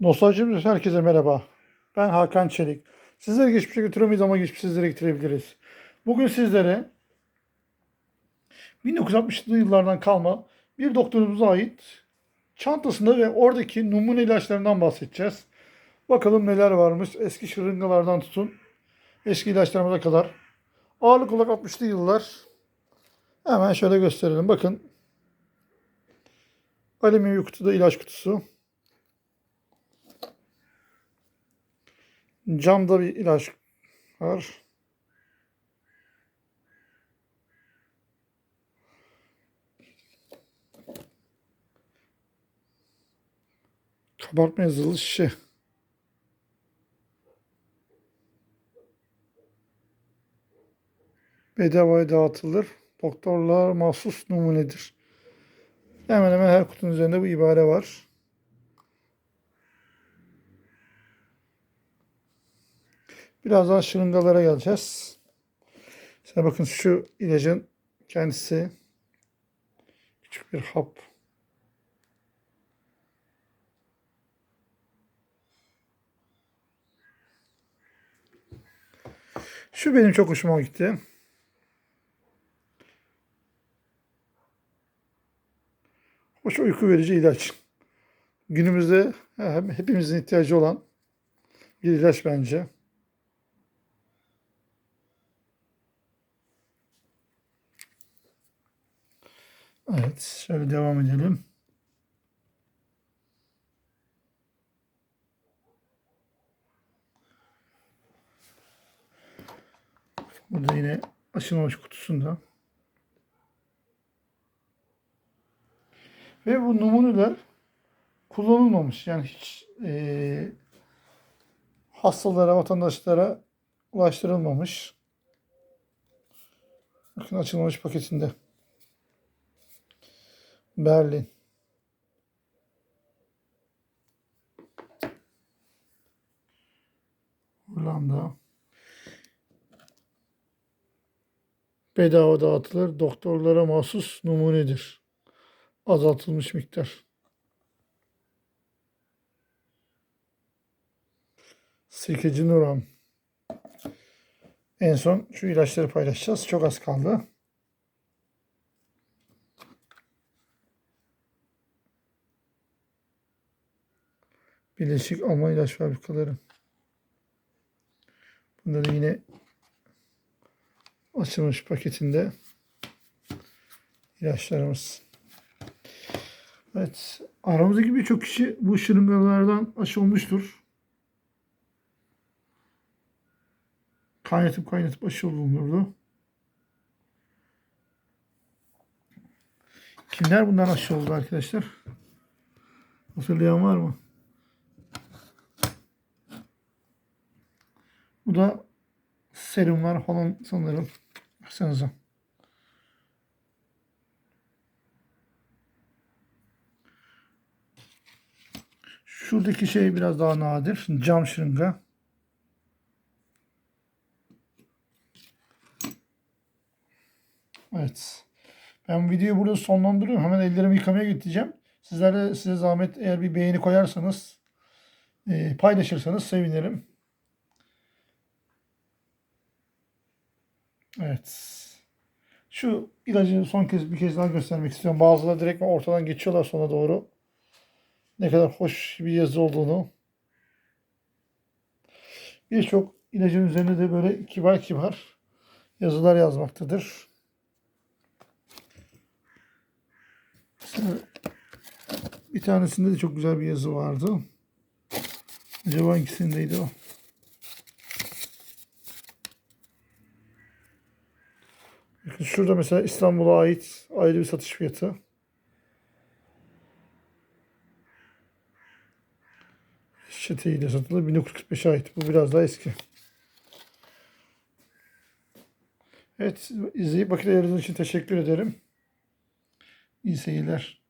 Nostaljimiz herkese merhaba. Ben Hakan Çelik. Sizlere geçmişe götüremeyiz ama geçmiş sizlere getirebiliriz. Bugün sizlere 1960'lı yıllardan kalma bir doktorumuza ait çantasında ve oradaki numune ilaçlarından bahsedeceğiz. Bakalım neler varmış eski şırıngalardan tutun eski ilaçlarımıza kadar. Ağırlık olarak 60'lı yıllar. Hemen şöyle gösterelim. Bakın. Alüminyum kutuda ilaç kutusu. Camda bir ilaç var. Kabartma yazılı şişe. Bedavaya dağıtılır. Doktorlar mahsus numunedir. Hemen hemen her kutunun üzerinde bu ibare var. Birazdan şırıngalara geleceğiz. Mesela bakın şu ilacın kendisi küçük bir hap. Şu benim çok hoşuma gitti. Hoş uyku verici ilaç. Günümüzde he- hepimizin ihtiyacı olan bir ilaç bence. Evet, şöyle devam edelim. Burada yine açılmamış kutusunda. Ve bu numuneler kullanılmamış. Yani hiç eee, hastalara, vatandaşlara ulaştırılmamış. Bakın açılmamış paketinde. Berlin. Hollanda. Bedava dağıtılır. Doktorlara mahsus numunedir. Azaltılmış miktar. Sekeci Nuram. En son şu ilaçları paylaşacağız. Çok az kaldı. Birleşik Alman ilaç fabrikaları. Bunda da yine açılmış paketinde ilaçlarımız. Evet. Aramızdaki birçok kişi bu şırıngalardan aşı olmuştur. Kaynatıp kaynatıp aşı olunurdu. Kimler bundan aşı oldu arkadaşlar? Hatırlayan var mı? Bu da serumlar falan sanırım. Baksanıza. Şuradaki şey biraz daha nadir. Cam şırınga. Evet. Ben videoyu burada sonlandırıyorum. Hemen ellerimi yıkamaya gideceğim. Sizler de size zahmet eğer bir beğeni koyarsanız e, paylaşırsanız sevinirim. Evet. Şu ilacı son kez bir kez daha göstermek istiyorum. Bazıları direkt ortadan geçiyorlar sona doğru. Ne kadar hoş bir yazı olduğunu. Birçok ilacın üzerinde de böyle kibar kibar yazılar yazmaktadır. Bir tanesinde de çok güzel bir yazı vardı. Acaba hangisindeydi o? Şurada mesela İstanbul'a ait ayrı bir satış fiyatı. Çeteyle satılır. 1945'e ait. Bu biraz daha eski. Evet, izleyip vakit ayırdığınız için teşekkür ederim. İyi seyirler.